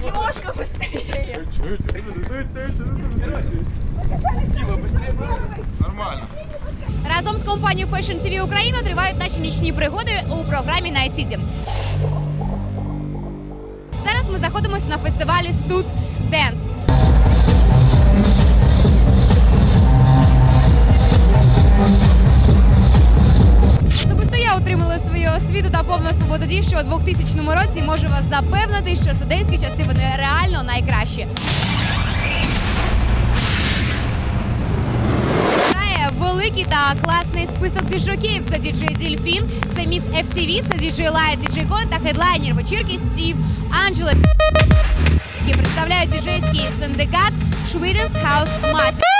Немножко быстрее. Нормально. Разом з компанією Fashion TV Україна тривають наші нічні пригоди у програмі Night City. Зараз ми знаходимося на фестивалі Stud Dance. Свою освіту та повну свободу дій, що у 2000 році можу вас запевнити, що студентські часи вони реально найкращі. Великий та класний список діджоків. Це діджей Дільфін, це міс FTV, це діджей Лайт, діджей Кон та хедлайнер вечірки Стів Анджеле, які представляють діджейський синдикат Schweden's House Mafia.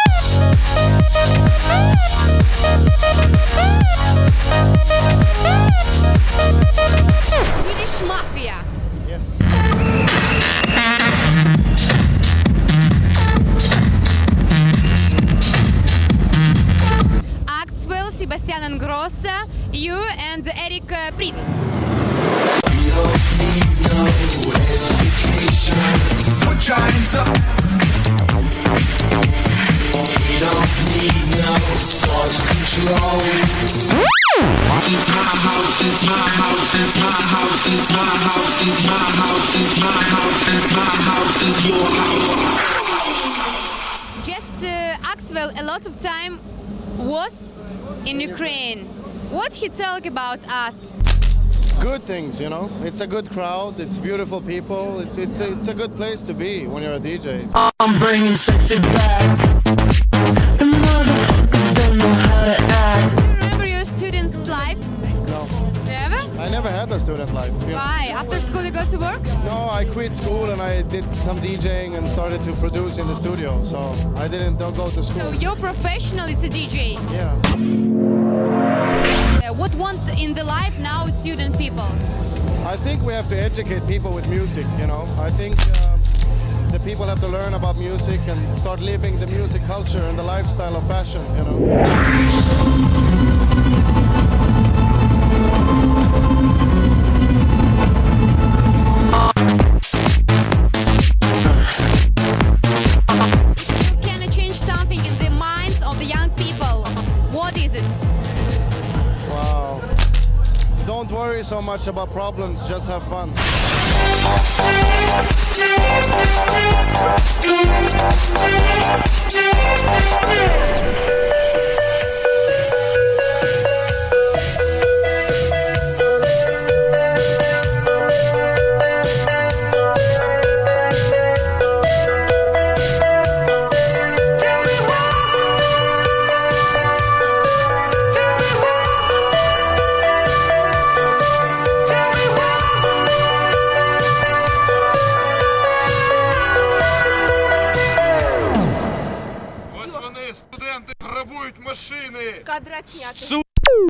Sebastian you and Eric uh, Pritz. Put your hands up. Just uh, Axwell a lot of time was in Ukraine. What he talk about us? Good things, you know. It's a good crowd. It's beautiful people. It's it's a, it's a good place to be when you're a DJ. I'm bringing sexy back. The motherfuckers don't know how to act. Remember your student's life? No, Never? I never had a student life. you know. Why? After school you go to work? No, I quit school and I did some DJing and started to produce in the studio. So I didn't don't go to school. So you're professional, it's a DJ. Yeah. Uh, what want in the life now student people? I think we have to educate people with music. You know, I think um, the people have to learn about music and start living the music culture and the lifestyle of fashion. You know. Don't worry so much about problems. Just have fun. машини. Кадра снято.